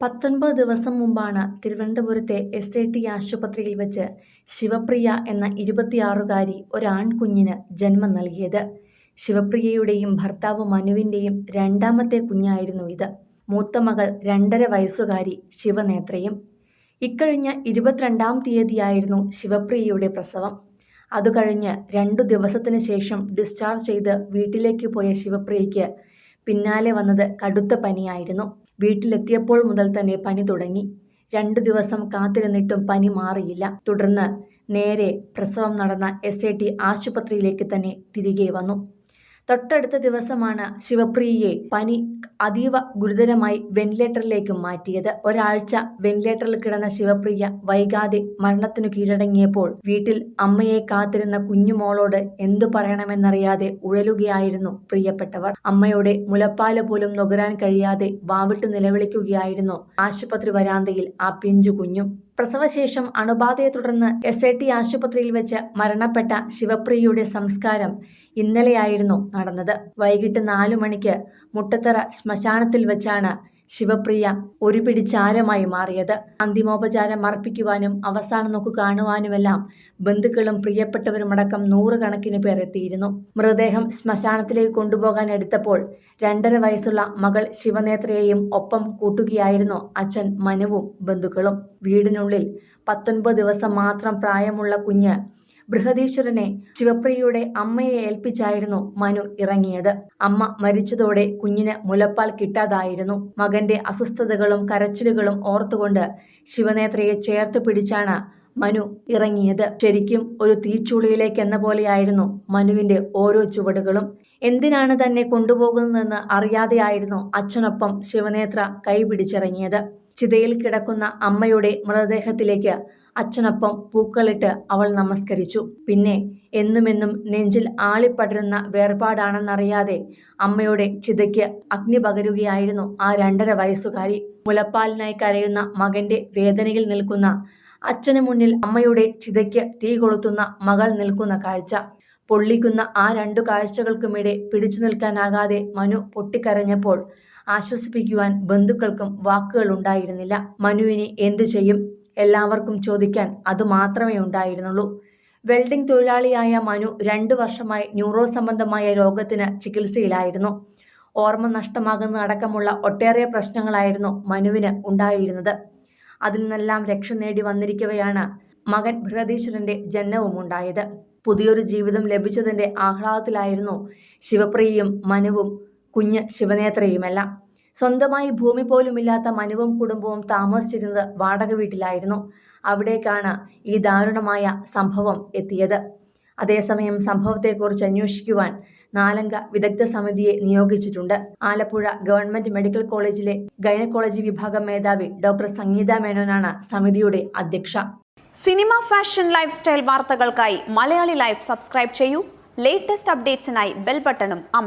പത്തൊൻപത് ദിവസം മുമ്പാണ് തിരുവനന്തപുരത്തെ എസ് ഐ ടി ആശുപത്രിയിൽ വെച്ച് ശിവപ്രിയ എന്ന ഇരുപത്തിയാറുകാരി ഒരാൺകുഞ്ഞിന് ജന്മം നൽകിയത്. ശിവപ്രിയയുടെയും ഭർത്താവ് മനുവിന്റെയും രണ്ടാമത്തെ കുഞ്ഞായിരുന്നു ഇത്. മൂത്ത മകൾ രണ്ടര വയസ്സുകാരി ശിവനേത്രയും. ഇക്കഴിഞ്ഞ ഇരുപത്തിരണ്ടാം തീയതിയായിരുന്നു ശിവപ്രിയയുടെ പ്രസവം. അതുകഴിഞ്ഞ് രണ്ടു ദിവസത്തിന് ശേഷം ഡിസ്ചാർജ് ചെയ്ത് വീട്ടിലേക്ക് പോയ ശിവപ്രിയയ്ക്ക് പിന്നാലെ വന്നത് കടുത്ത പനിയായിരുന്നു. വീട്ടിലെത്തിയപ്പോൾ മുതൽ തന്നെ പനി തുടങ്ങി. രണ്ടു ദിവസം കാത്തിരുന്നിട്ടും പനി മാറിയില്ല. തുടർന്ന് നേരെ പ്രസവം നടന്ന എസ് ആശുപത്രിയിലേക്ക് തന്നെ തിരികെ വന്നു. തൊട്ടടുത്ത ദിവസമാണ് ശിവപ്രിയയെ പനി അതീവ ഗുരുതരമായി വെന്റിലേറ്ററിലേക്ക് മാറ്റിയത്. ഒരാഴ്ച വെന്റിലേറ്ററിൽ കിടന്ന ശിവപ്രിയ വൈകാതെ മരണത്തിനു കീഴടങ്ങിയപ്പോൾ വീട്ടിൽ അമ്മയെ കാത്തിരുന്ന കുഞ്ഞുമോളോട് എന്തു പറയണമെന്നറിയാതെ ഉഴലുകയായിരുന്നു പ്രിയപ്പെട്ടവർ. അമ്മയുടെ മുലപ്പാൽ പോലും നുകരാൻ കഴിയാതെ വാവിട്ട് നിലവിളിക്കുകയായിരുന്നു ആശുപത്രി വരാന്തയിൽ ആ പിഞ്ചു കുഞ്ഞും. പ്രസവശേഷം അണുബാധയെ തുടർന്ന് എസ് ഐ ടി ആശുപത്രിയിൽ വെച്ച് മരണപ്പെട്ട ശിവപ്രിയയുടെ സംസ്കാരം ഇന്നലെയായിരുന്നു നടന്നത്. വൈകിട്ട് നാലു മണിക്ക് മുട്ടത്തറ ശ്മശാനത്തിൽ വെച്ചാണ് ശിവപ്രിയ ഒരു പിടി ചാരമായി മാറിയത്. അന്തിമോപചാരം അർപ്പിക്കുവാനും അവസാന നോക്കു കാണുവാനുമെല്ലാം ബന്ധുക്കളും പ്രിയപ്പെട്ടവരുമടക്കം നൂറുകണക്കിന് പേർ എത്തിയിരുന്നു. മൃതദേഹം ശ്മശാനത്തിലേക്ക് കൊണ്ടുപോകാൻ എടുത്തപ്പോൾ രണ്ടര വയസ്സുള്ള മകൾ ശിവനേത്രയെയും ഒപ്പം കൂട്ടുകയായിരുന്നു അച്ഛൻ മനുവും ബന്ധുക്കളും. വീടിനുള്ളിൽ പത്തൊൻപത് ദിവസം മാത്രം പ്രായമുള്ള കുഞ്ഞ് ബൃഹദീശ്വരനെ ശിവപ്രിയയുടെ അമ്മയെ ഏൽപ്പിച്ചായിരുന്നു മനു ഇറങ്ങിയത്. അമ്മ മരിച്ചതോടെ കുഞ്ഞിന് മുലപ്പാൽ കിട്ടാതായിരുന്നു. മകന്റെ അസ്വസ്ഥതകളും കരച്ചിലുകളും ഓർത്തുകൊണ്ട് ശിവനേത്രയെ ചേർത്ത് പിടിച്ചാണ് മനു ഇറങ്ങിയത്. ശരിക്കും ഒരു തീച്ചുളിയിലേക്ക് എന്ന പോലെയായിരുന്നു മനുവിന്റെ ഓരോ ചുവടുകളും. എന്തിനാണ് തന്നെ കൊണ്ടുപോകുന്നതെന്ന് അറിയാതെയായിരുന്നു അച്ഛനൊപ്പം ശിവനേത്ര കൈപിടിച്ചിറങ്ങിയത്. ചിതയിൽ കിടക്കുന്ന അമ്മയുടെ മൃതദേഹത്തിലേക്ക് അച്ഛനൊപ്പം പൂക്കളിട്ട് അവൾ നമസ്കരിച്ചു. പിന്നെ എന്നുമെന്നും നെഞ്ചിൽ ആളിപ്പടരുന്ന വേർപാടാണെന്നറിയാതെ അമ്മയുടെ ചിതയ്ക്ക് അഗ്നി പകരുകയായിരുന്നു ആ രണ്ടര വയസ്സുകാരി. മുലപ്പാലിനായി കരയുന്ന മകന്റെ വേദനയിൽ നിൽക്കുന്ന അച്ഛന് മുന്നിൽ അമ്മയുടെ ചിതയ്ക്ക് തീ കൊളുത്തുന്ന മകൾ നിൽക്കുന്ന കാഴ്ച. പൊള്ളിക്കുന്ന ആ രണ്ടു കാഴ്ചകൾക്കുമിടെ പിടിച്ചു നിൽക്കാനാകാതെ മനു പൊട്ടിക്കരഞ്ഞപ്പോൾ ആശ്വസിപ്പിക്കുവാൻ ബന്ധുക്കൾക്കും വാക്കുകൾ ഉണ്ടായിരുന്നില്ല. മനുവിനെ എന്തു ചെയ്യും? എല്ലാവർക്കും ചോദിക്കാൻ അതുമാത്രമേ ഉണ്ടായിരുന്നുള്ളൂ. വെൽഡിംഗ് തൊഴിലാളിയായ മനു രണ്ടു വർഷമായി ന്യൂറോ സംബന്ധമായ രോഗത്തിന് ചികിത്സയിലായിരുന്നു. ഓർമ്മ നഷ്ടമാകുന്ന അടക്കമുള്ള ഒട്ടേറെ പ്രശ്നങ്ങളായിരുന്നു മനുവിന് ഉണ്ടായിരുന്നത്. അതിൽ നിന്നെല്ലാം രക്ഷ നേടി വന്നിരിക്കവെയാണ് മകൻ ബൃഹദീശ്വരന്റെ ജനനവും ഉണ്ടായത്. പുതിയൊരു ജീവിതം ലഭിച്ചതിന്റെ ആഹ്ലാദത്തിലായിരുന്നു ശിവപ്രിയയും മനുവും കുഞ്ഞ് ശിവനേത്രയുമെല്ലാം. സ്വന്തമായി ഭൂമി പോലുമില്ലാത്ത മനുവും കുടുംബവും താമസിച്ചിരുന്നത് വാടക വീട്ടിലായിരുന്നു. അവിടേക്കാണ് ഈ ദാരുണമായ സംഭവം എത്തിയത്. അതേസമയം സംഭവത്തെക്കുറിച്ച് അന്വേഷിക്കുവാൻ നാലംഗ വിദഗ്ധ സമിതിയെ നിയോഗിച്ചിട്ടുണ്ട്. ആലപ്പുഴ ഗവൺമെന്റ് മെഡിക്കൽ കോളേജിലെ ഗൈനക്കോളജി വിഭാഗം മേധാവി ഡോക്ടർ സംഗീത മേനോനാണ് സമിതിയുടെ അധ്യക്ഷ. സിനിമ ഫാഷൻ ലൈഫ് സ്റ്റൈൽ വാർത്തകൾക്കായി മലയാളി ലൈഫ് സബ്സ്ക്രൈബ് ചെയ്യൂ. ലേറ്റസ്റ്റ് അപ്ഡേറ്റ്സിനായി ബെൽ ബട്ടണും അമർ